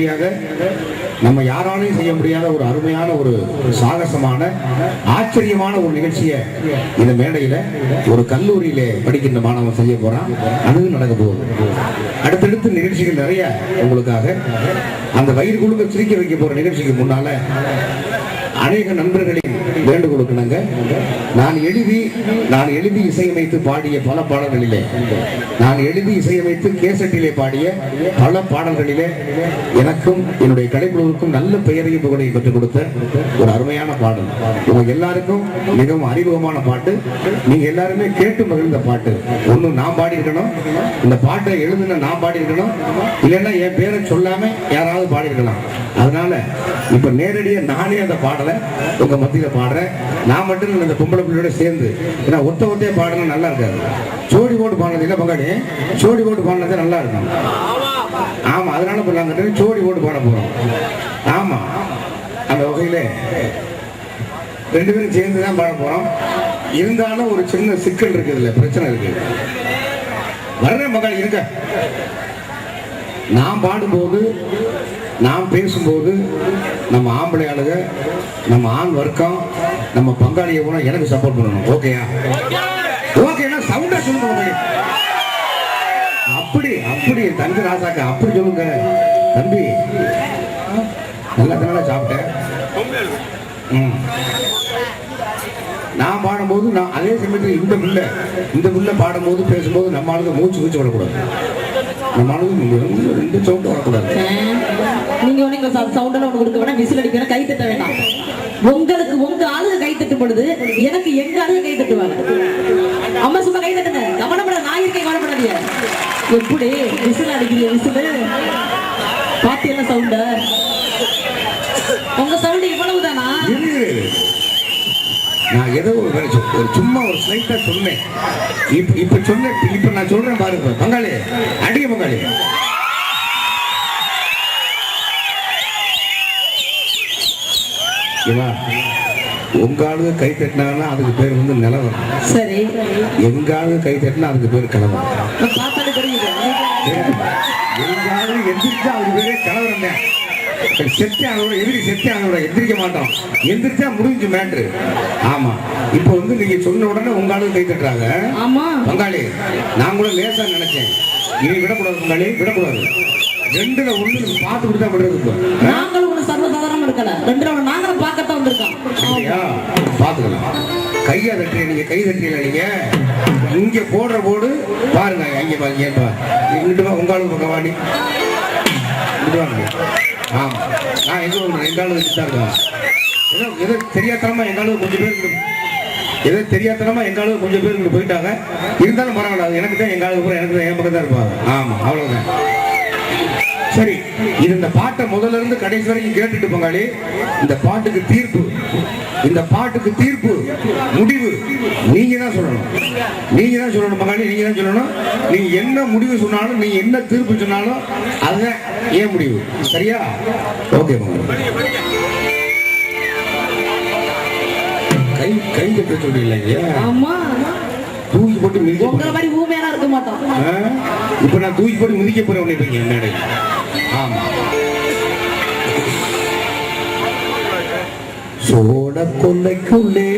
முடியாத நம்ம யாராலையும் செய்ய முடியாத ஒரு அருமையான ஒரு சாகசமான ஆச்சரியமான ஒரு நிகழ்ச்சியை இந்த மேடையில ஒரு கல்லூரியில படிக்கின்ற மாணவன் செய்ய போறான். அதுவும் நடக்க போகுது. அடுத்தடுத்து நிகழ்ச்சிகள் நிறைய உங்களுக்காக. அந்த வயிறு குழுக்க சிரிக்க வைக்க போற நிகழ்ச்சிக்கு முன்னால அநேக நண்பர்களையும் வேண்டுகோளுக்கு கொடுக்கணுங்க. நான் எழுதி நான் எழுதி இசையமைத்து பாடிய பல பாடல்களிலே நான் எழுதி இசையமைத்து கேசட்டிலே பாடிய பல பாடல்களிலே எனக்கும் என்னுடைய கலைக்குழுவுக்கும் நல்ல பெயரையும் புகழையும் பெற்றுக் கொடுத்த ஒரு அருமையான பாடல். உங்க எல்லாருக்கும் மிகவும் அறிமுகமான பாட்டு. நீங்க எல்லாருமே கேட்டு மகிழ்ந்த பாட்டு. ஒன்னும் நான் பாடியிருக்கணும் இந்த பாட்டை எழுதுன நான் பாடியிருக்கணும் இல்லைன்னா என் பேரை சொல்லாம யாராவது பாடியிருக்கலாம். அதனால இப்ப நேரடியாக நானே அந்த பாடலை உங்க மத்தியில பாடுறேன். நான் மட்டும் இல்லை இந்த பொம்பளை பிள்ளையோட சேர்ந்து. ஏன்னா ஒத்த ஒத்தையே பாடணும் நல்லா இருக்காது. சோடி போட்டு பாடினது இல்லை பங்காளி சோடி போட்டு பாடினதே நல்லா இருக்கும். ஆமா அதனால இப்போ நாங்கள் சோடி போட்டு பாட போறோம். ஆமா அந்த வகையில ரெண்டு பேரும் சேர்ந்து தான் பாட போறோம். இருந்தாலும் ஒரு சின்ன சிக்கல் இருக்கு இதுல பிரச்சனை இருக்கு வர்றேன் மகள் இருக்க நான் பாடும்போது நான் பேசும்போது நம்ம ஆம்பளை ஆளுக நம்ம ஆண் வர்க்கம் நம்ம பங்காளியை கூட எனக்கு சப்போர்ட் பண்ணணும். ஓகேயா ஓகேனா சவுண்டா சொல்லுங்க அப்படி அப்படி தங்க ராசாக்கா அப்படி சொல்லுங்க. தம்பி நல்லா தானே சாப்பிட்டேன் ம். நான் பாடும்போது நான் அதே சமயத்தில் இந்த பிள்ளை இந்த பிள்ளை பாடும்போது பேசும்போது நம்ம ஆளுங்க மூச்சு மூச்சு விடக்கூடாது. நம்ம ஆளுங்க ரெண்டு- ரெண்டு வரக்கூடாது. நீங்க ஒண்ணு எங்க சவுண்ட் எல்லாம் ஒண்ணு கொடுக்க வேணாம். விசில் அடிக்க வேணாம் கை தட்ட வேண்டாம். உங்களுக்கு உங்க ஆளுங்க கை தட்டும் பொழுது எனக்கு எங்க ஆளுங்க கை தட்டுவாங்க? அம்மா சும்மா கை தட்டுங்க. கவனப்பட நான் இருக்கேன் கவனப்படாதீங்க. எப்படி? விசில் அடிக்கிறீங்க விசில். பாத்தி என்ன சவுண்ட உங்க சவுண்ட் இவ்வளவு தானா இரு. நான் ஏதோ ஒரு ஒரு சும்மா ஒரு ஸ்லைட்டா சொன்னேன். இப்ப இப்ப சொன்னேன் இப்ப நான் சொல்றேன் பாருங்க பங்காளி அடிக்க பங்காளி. இவா உங்க ஆளுங்க கை தட்டினாங்கன்னா அதுக்கு பேர் வந்து நிலவரம். சரி. எங்க ஆளுங்க கை தட்டினா அதுக்கு பேர் கலவரம். எங்க ஆளுங்க எந்திரிச்சா அதுக்கு பேரே கலவரம் தான் செத்தே அதோட எதிரி செத்தே அதோட எந்திரிக்க மாட்டோம் எந்திரிச்சா முடிஞ்சு மேட்ரு ஆமா. இப்போ வந்து நீங்க சொன்ன உடனே உங்க கை தட்டுறாங்க. ஆமா. பங்காளி நான் கூட லேசா நினைச்சேன். இனி விடக்கூடாது பங்காளி விடக்கூடாது. ரெண்டுல ஒண்ணு பார்த்துக்கிட்டு தான் விடுறது. நாங்களும் ஒண்ணு சர்வசாதாரணம் இருக்கல. ரெண்டு நாள் நாங்களும் பார்க்கத்தான் வந்திருக்கோம் பாத்துக்கலாம் கையை தட்டுறீங்க நீங்க கை தட்டுறீங்க நீங்க? இங்க போடுற போடு பாருங்க அங்க பாருங்க இங்கிட்டு உங்க ஆளு பக்கம் வாடி நான் எங்கே ஒன்று எங்க ஆளு வச்சு தான் இருக்கேன் ஏதோ ஏதோ தெரியாதனமா எங்க ஆளு கொஞ்சம் பேர் இங்கிட்டு- ஏதோ தெரியாதனமா எங்க ஆளு கொஞ்சம் பேர் இங்கிட்டு போயிட்டாங்க. இருந்தாலும் பரவாயில்ல அது எனக்கு தான் எங்கள் ஆளு பூரா எனக்கு தான் என் பக்கம் தான் இருப்பாங்க. ஆமாம் அவ்வளோதான் சரி இது இந்த பாட்டை முதல்ல இருந்து கடைசி வரைக்கும் கேட்டுட்டு போங்காளி இந்த பாட்டுக்கு தீர்ப்பு இந்த பாட்டுக்கு தீர்ப்பு முடிவு. நீங்க தான் சொல்லணும். நீங்க தான் சொல்லணும் மகாளி நீங்க தான் சொல்லணும். நீங்க என்ன முடிவு சொன்னாலும் நீங்க என்ன தீர்ப்பு சொன்னாலும் அதுதான் ஏன் முடிவு? சரியா? ஓகே கை கை தட்ட சொல்றீங்களா ஆமா. தூக்கி போட்டு ஊமையெல்லாம் இருக்க மாட்டான் ஆ? இப்ப நான் தூக்கி போட்டு மிதிக்க போறேன் உன்னை மேடை. ஆமா. சோழ கொல்லைக்குள்ளே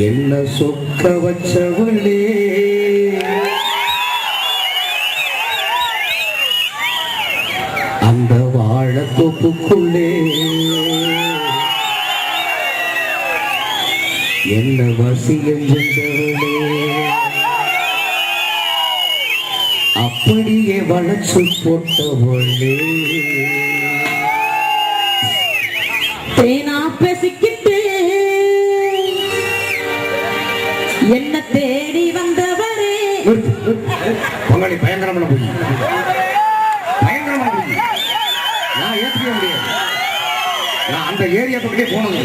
என்ன சொக்க வச்சவளே? அந்த வாழத்தோப்புக்குள்ளே. என்ன வசியம் சென்றவளே அப்படியே வளர்ச்சி போட்டவளே. தேனா பேசிக்கிட்டு. என்ன தேடி வந்தவரே. பங்காளி பயங்கரமான பொய் பயங்கரமான பொய் நான் ஏற்றுக்க முடியாது. நான் அந்த ஏரியா பக்கத்தே போனது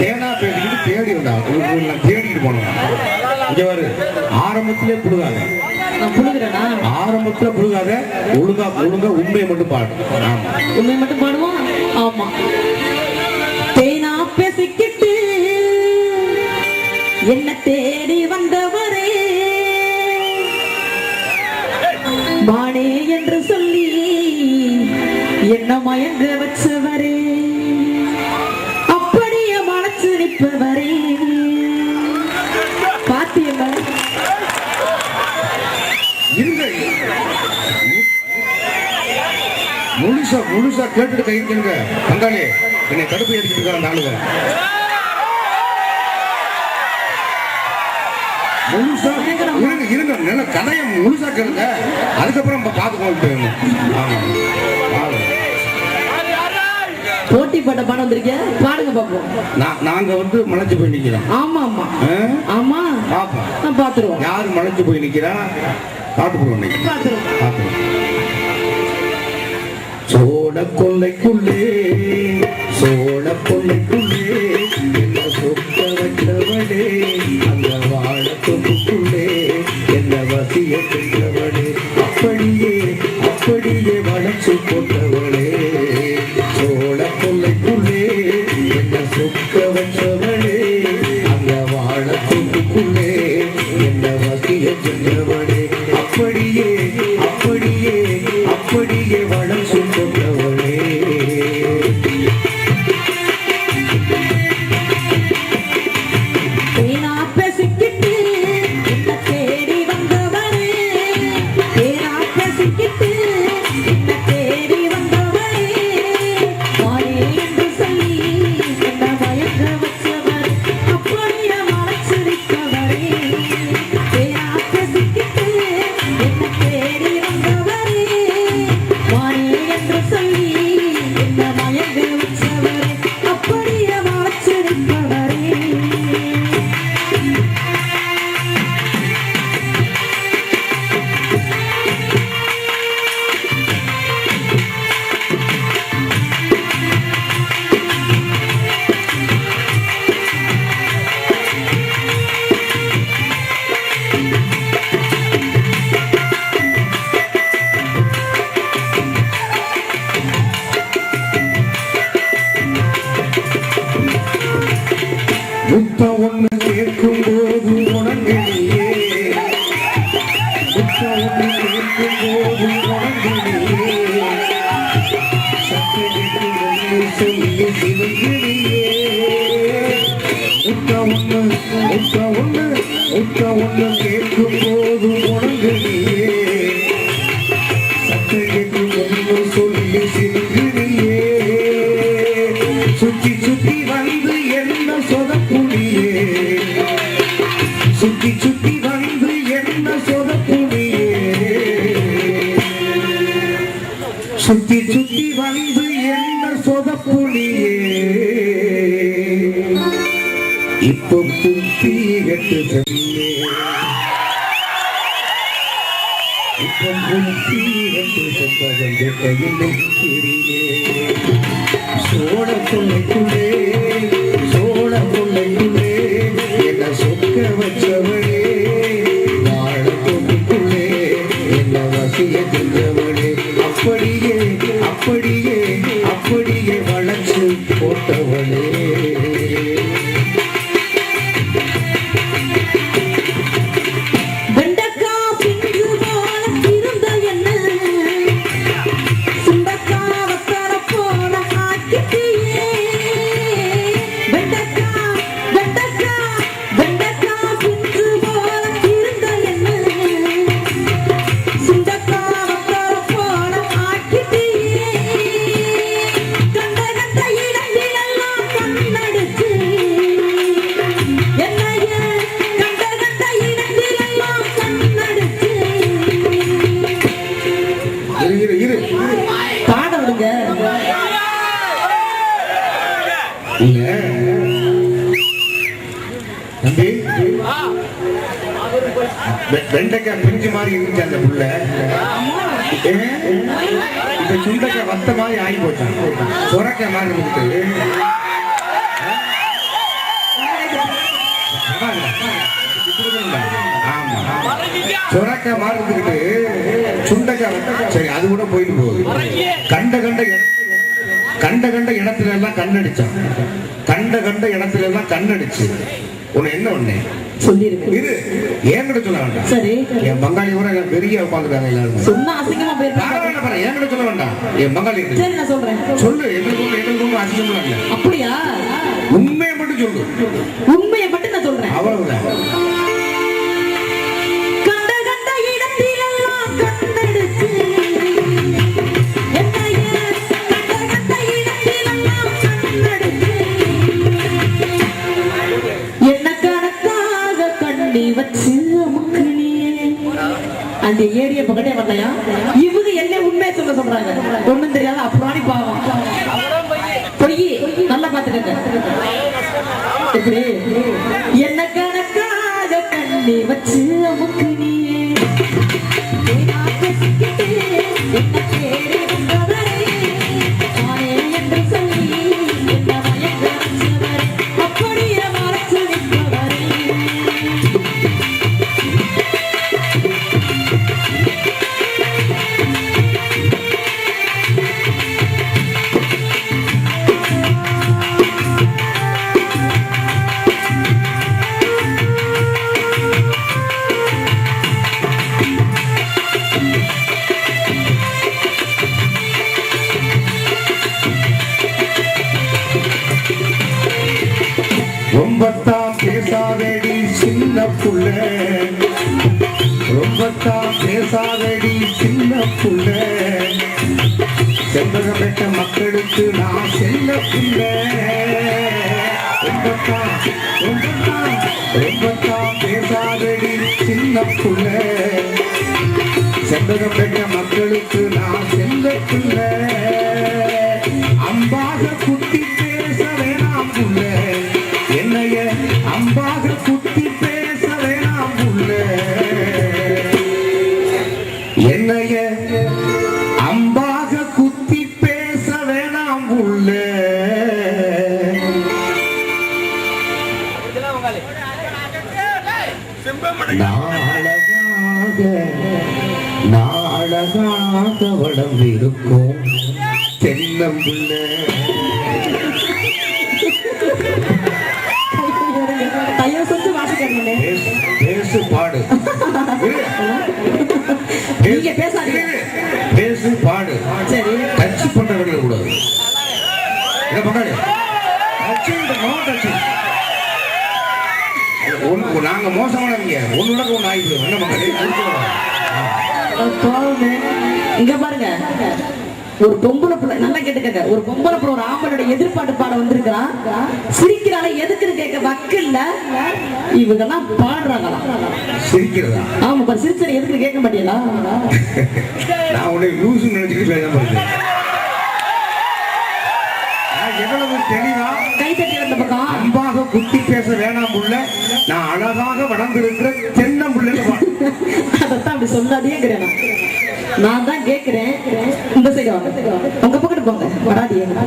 தேனா பேசிக்கிட்டு. தேடி வந்தா உங்களுக்கு தேடிட்டு போனேன். இங்க ஆரம்பத்திலே புடுகாத ஆரம்பத்துல புழுகாத ஒழுங்கா ஒழுங்கா உண்மையை மட்டும் பாடு. உண்மை மட்டும் பாடுவோம் ஆமா. தேனா பேசிக்கிட்டு என்ன தேடி வந்தவரே. மானே என்று சொல்லி என்ன மயங்க வச்சவரே. முழுசா முழுசா கேட்டுட்டு கைக்குங்க பங்காளி என்னை கடுப்பு எடுத்துட்டு இருக்காங்க அந்த ஆளுங்க. முழுசா இருங்க இருங்க. நல்ல கதையை முழுசா கேளுங்க. அதுக்கப்புறம் பார்த்துக்கோங்க. போட்டி போட்ட பாடம் வந்திருக்கீங்க பாடுங்க பாப்போம் நான் நாங்க வந்து மலைச்சு போய் நிக்கிறோம். ஆமா ஆமா? ஆமா. பாப்போம் நான் பாத்துருவோம். யார் மலைச்சு போய் நிக்கிறா? பார்த்து போடுவோம் பாத்துருவோம். சோழ கொள்ளைக்குள்ளே சோழ கொள்ளைக்குள்ளே என்ன சொக்க வந்தவளே அந்த வாழ தொகுக்குள்ளே என்ன வசிய பெற்றவனே அப்படியே அப்படியே வளர்ச்சி போட்டவளே. சோழ கொள்ளைக்குள்ளே என்ன சொக்க வந்தவளே அந்த வாழ தொகுக்குள்ளே என்ன வசிய பெற்றவளே. அப்படியே அப்படியே அப்படியே வளர்ச்சி தேடி முத்த ஒண்ணு கேட்கும் போது உணர்ந்தே முத்த ஒண்ணு கேட்கும் போது உணர்ந்தே சத்தெடுத்து ஒன்று சொல்லி சிவங்கிரியே முத்த ஒண்ணு முத்த ஒண்ணு ஒண்ணு கேட்கும் போது ஒன்று சொல்லி இப்போ புத்தி கெட்டு செல்லே இப்போ புத்தி கையில் சோழ கொள்ளைக்குள்ளே தம்பி. வெ- வெண்டைக்காய் பிஞ்சு மாதிரி இருந்துச்சு அந்த புள்ள. ஏன்? இப்ப சுண்டைக்காய் வத்த மாதிரி ஆகி போச்சான் சுரக்காய் மாதிரி இருந்துட்டு ஆமா. சுரக்காய் மாதிரி இருந்துக்கிட்டு சுண்டைக்காய் வத்த- சரி அது கூட போயிட்டு போகுது. கண்ட கண்ட இடம் கண்ட கண்ட இடத்துல எல்லாம் கண்ணடிச்சான். கண்ட கண்ட இடத்துல எல்லாம் கண்ணடிச்சு. உன்னை என்ன ஒண்ணு சொல்லியிருக்கு இது என்கிட்ட சொல்ல வேண்டாம்? சரி. என் பங்காளி கூட எனக்கு பெரிய உட்காந்துருக்காங்க எல்லாரும். சொன்னா அசிங்கமா போயிருப்பாங்க பரவாயில்ல என்கிட்ட சொல்ல வேண்டாம்? என் பங்காளி. சரி நான் சொல்றேன். சொல்லு. எங்களுக்கு எங்களுக்கு இல்லை அப்படியா? உண்மையை மட்டும் சொல்லு. உண்மையை மட்டும் நான் சொல்றேன். அவ்வளவுதான். கணக்காக கண்ணி வச்சு அமுக்குனியே அந்த ஏரிய பக்கத்தே வரலையா இவங்க என்ன உண்மையை சொல்ல சொல்றாங்க. ஒண்ணும் தெரியாத அப்புறாணி பாவம். பொய். நல்லா பாத்துக்கங்க எப்படி? என்ன கணக்காக கண்ணி வச்சு அமுக்கு ரொம்பத்தான் பேசாதடி சின்ன புள்ள. செம்பகப்பட்ட மக்களுக்கு நான் செல்ல புள்ள. ரொம்பத்தான் ரொம்பத்தான் ரொம்பத்தான் பேசாதடி சின்ன புள்ள. செம்பகப்பட்ட மக்களுக்கு நான் செல்ல புள்ள. என்னைய அம்பாக குத்தி பேச வேணாம் தென்னம்புள்ள செஞ்சு வாசிக்காதீங்களே. பேசு, பேசு பாடு. நீங்க பேசாதீங்க. பேசு பாடு சரி டச் பண்ற வேண்டிய கூடாது என்ன பங்காளி டச் நோ டச் ஒன்று நாங்க மோசமானவங்க ஒன்று நடக்க ஒன்று ஆயிடுது என்ன பங்காளி அது சொல்லலாம். ஆ. பாவமே. இங்க பாருங்க ஒரு பொம்பளை பிள்ளை நல்லா கேட்டுக்கங்க ஒரு பொம்பளை பிள்ளை ஒரு ஆம்பளோட எதிர்பார்த்து பாட வந்திருக்கிறான். சிரிக்கிறாள எதுக்குன்னு கேட்க வக்கு இல்ல இவங்கெல்லாம் பாடுறாங்களாம் சிரிக்கிறதா? ஆமா பாரு சிரிச்சனை எதுக்குன்னு கேட்க மாட்டீங்களா? நான் உன்னை லூசு நினைச்சிட்டு எவ்வளவு தெளிவா கை தட்டி அந்த பக்கம். அன்பாக குத்தி பேச வேணாம் உள்ள நான் அழகாக வளர்ந்திருக்கிற தென்னம் பாடு. அதைத்தான் அப்படி சொல்லாதேங்கிறேன் நான். தான் கேட்கிறேன். இந்த சைடு வாங்க. உங்க பக்கத்து போங்க. வராதீங்க.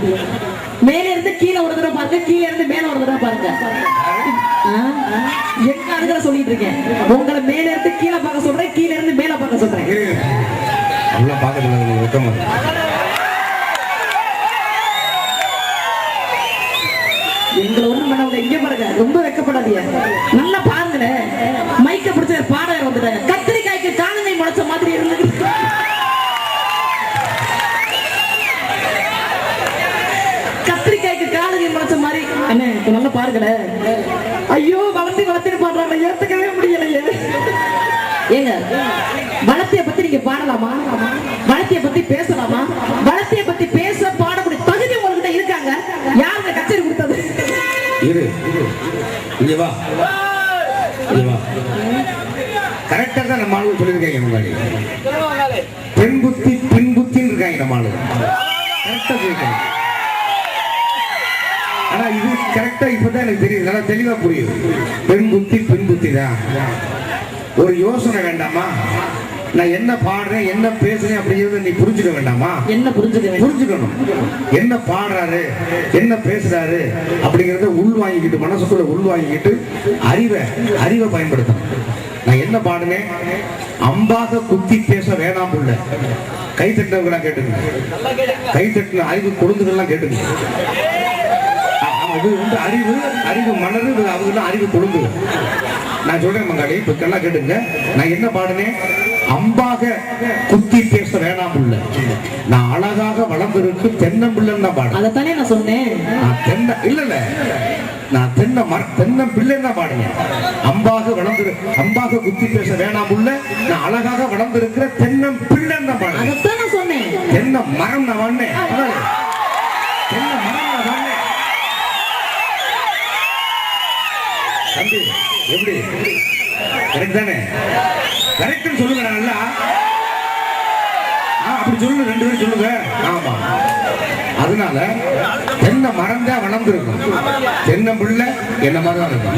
மேல இருந்து கீழே ஒரு தடவை பாருங்க. கீழே இருந்து மேல ஒரு தடவை பாருங்க. எங்க அழுகல சொல்லிட்டு இருக்கேன். உங்களை மேல இருந்து கீழே பார்க்க சொல்றேன். கீழே இருந்து மேல பார்க்க சொல்றேன். நல்லா. எங்களை ஒண்ணும் பண்ணவங்க இங்க பாருங்க. ரொம்ப வெக்கப்படாதீங்க. நல்லா பாருங்களேன். மைக்க பிடிச்ச பாடகர் வந்துட்டாங்க பாருங்களேன் ஐயோ வளர்த்தி வளர்த்திட்டு பாடுறாங்க ஏத்துக்கவே முடியலையே. ஏங்க வளர்த்திய பத்தி நீங்க பாடலாமா? வளர்த்திய பத்தி பேசலாமா? வளர்த்திய பத்தி பேச பாடக்கூடிய தகுதி உங்ககிட்ட இருக்காங்க. யாருங்க கச்சேரி கொடுத்தது? இரு. இங்க வா. இங்க வா. கரெக்டா தான் நம்ம ஆளுங்க சொல்லியிருக்காங்க முன்னாடி பெண் புத்தி பின் புத்தின்னு இருக்காங்க நம்ம ஆளுங்க. கரெக்டா சொல்லியிருக்காங்க. ஆனா இது கரெக்டா இப்பதான் எனக்கு தெரியுது. நல்லா தெளிவா புரியுது. பெண் புத்தி பின் புத்தி தான். ஒரு யோசனை வேண்டாமா? நான் என்ன பாடுறேன் என்ன பேசுறேன் அப்படிங்கிறத நீ புரிஞ்சுக்க வேண்டாமா? என்ன புரிஞ்சுக்க புரிஞ்சுக்கணும். என்ன பாடுறாரு என்ன பேசுறாரு அப்படிங்கறத உள் வாங்கிக்கிட்டு மனசுக்குள்ள உள் வாங்கிக்கிட்டு அறிவை அறிவை பயன்படுத்தணும். நான் என்ன பாடுனேன்? அம்பாக குத்தி பேச வேணாம் புள்ள. கை தட்டினவங்க கேட்டுங்க கை தட்டின அறிவு கொழுந்துகள்லாம் கேட்டுங்க அது வந்து அறிவு அறிவு மலரு இது அவங்க அறிவு கொழுந்து நான் சொல்றேன் மங்காளி இப்ப நல்லா கேட்டுங்க. நான் என்ன பாடினேன்? அம்பாக குத்தி பேச வேணாம் உள்ள நான் அழகாக வளர்ந்திருக்கு தென்னம்பிள்ளைன்னு தான் பாடுறேன். அதைத்தானே நான் சொன்னேன். தென்னை இல்ல இல்ல. நான் தென்னை மர தென்னை பிள்ளைன்னு தான் பாடுங்க அம்பாக வளர்ந்து அம்பாக குத்தி பேச வேணாம் உள்ள நான் அழகாக வளர்ந்திருக்கிற தென்னம் பிள்ளைன்னு தான் பாடுறேன். அதைத்தான் நான் சொன்னேன். தென்னை மரம் நான் வாடினேன் அதான். தென்னை மரம் நான் வாடினேன் தம்பி எப்படி? கரெக்ட் தானே? கரெக்ட்னு சொல்லுங்க நான் நல்லா ஆ, அப்படி சொல்லுங்க ரெண்டு பேரும் சொல்லுங்க. ஆமா. அதனால தென்னை மறந்தா வளர்ந்துருக்கும். தென்னை பிள்ளை என்ன மாதிரி தான் இருக்கும்.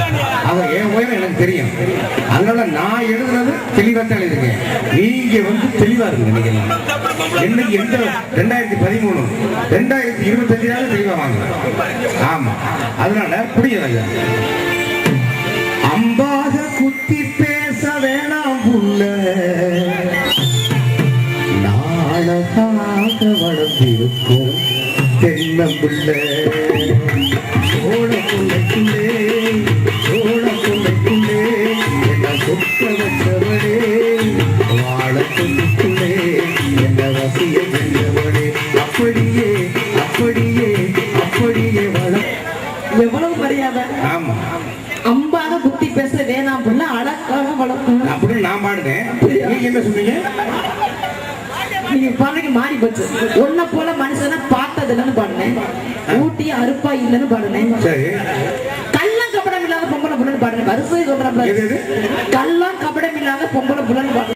ஆக என் உயரம் எனக்கு தெரியும். அதனால நான் எழுதுனது தெளிவாக தான் எழுதுங்க நீங்க வந்து தெளிவா இருக்கு நீங்க என்னைக்கு எந்த ரெண்டாயிரத்தி பதிமூணு ரெண்டாயிரத்தி இருபத்தஞ்சாவது தெளிவா வாங்க. ஆமா. அதனால புரியுது வேணாம் புள்ள. நாளகாக வளர்ந்திருக்கும் தென்னம்புள்ள சோழ புள்ளைக்குள்ளே சோழ புள்ளைக்குள்ளே என்ன சொக்க வச்சவனே போச்சு உன்னை போல மனுஷனை பார்த்தது இல்லைன்னு பாடுனேன். ஊட்டி அருப்பா இல்லைன்னு பாடுனேன். கள்ளம் கபடம் இல்லாத பொம்பளை புள்ளன்னு பாடுனேன். வரிசை சொல்றேன் கள்ளம் கபடம் இல்லாத பொம்பளை புள்ளன்னு பாடுனேன்.